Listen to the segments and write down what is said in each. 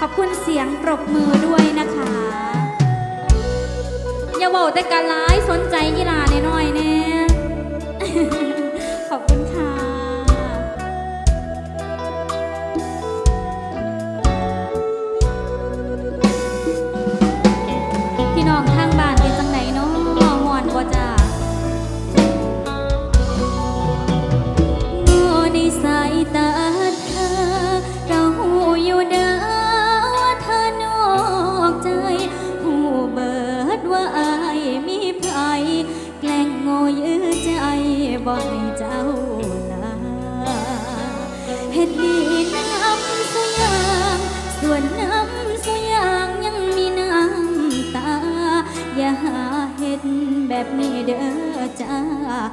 ขอบคุณเสียงปรบมือด้วยนะคะ อย่าบอกแต่การร้ายสนใจกีฬาน้อยๆเนี่ย 嗯啊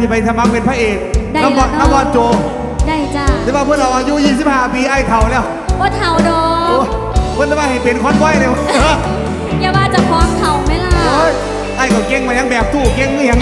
สิไปทำมักเป็นพระเอกน้ำบอลนอะ น้ำบอลโจได้จ้าแต่ว่าเพื่อนเราอายุ 25 ปีไอ้เถ่าแล้วว่าเท่าดอโอ้เพื่อนจะมาเห็นเป็นคอนไว้เลยอย่าว่าจะพร้อมเท่าไหมล่ะไอ้ก็เก่งมายังแบบตู้เก่งเมื่อยง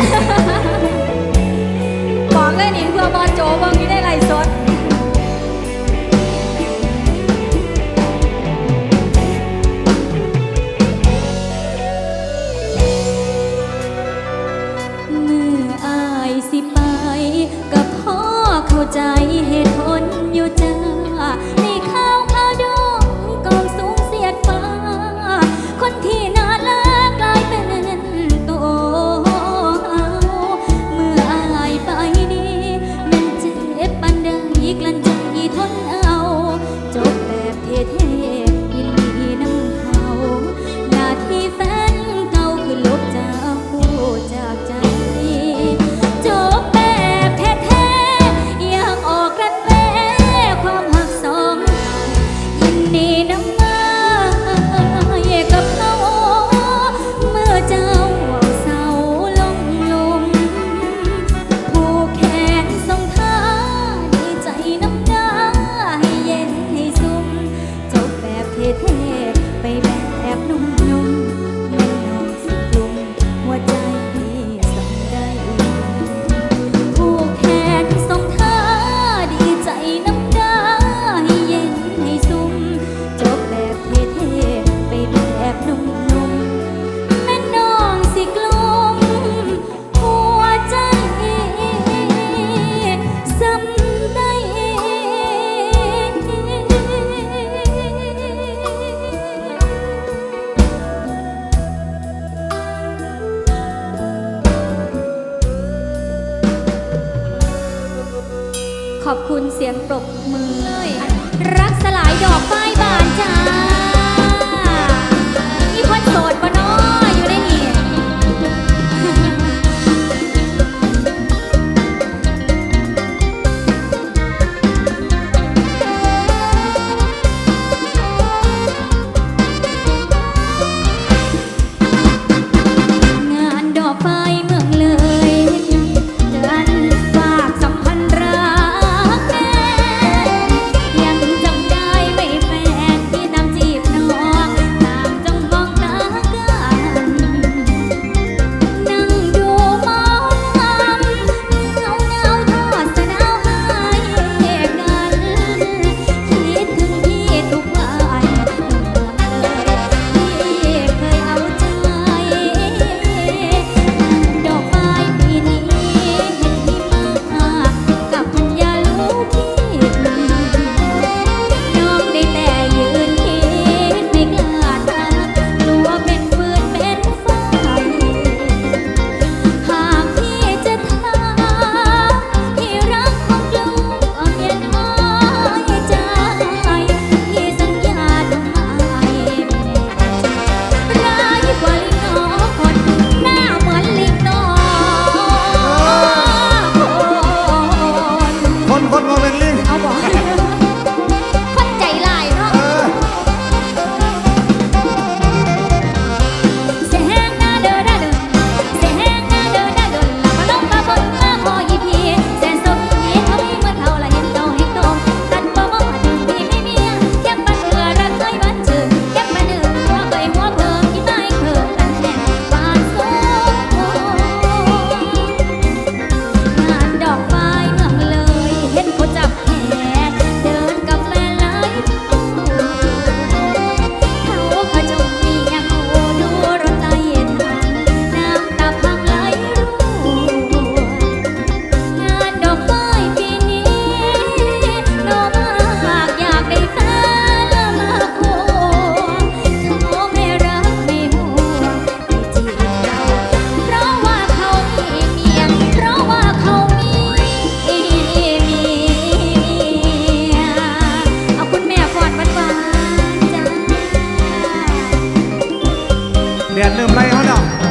เดือนเริ่มไรเขาเนาะ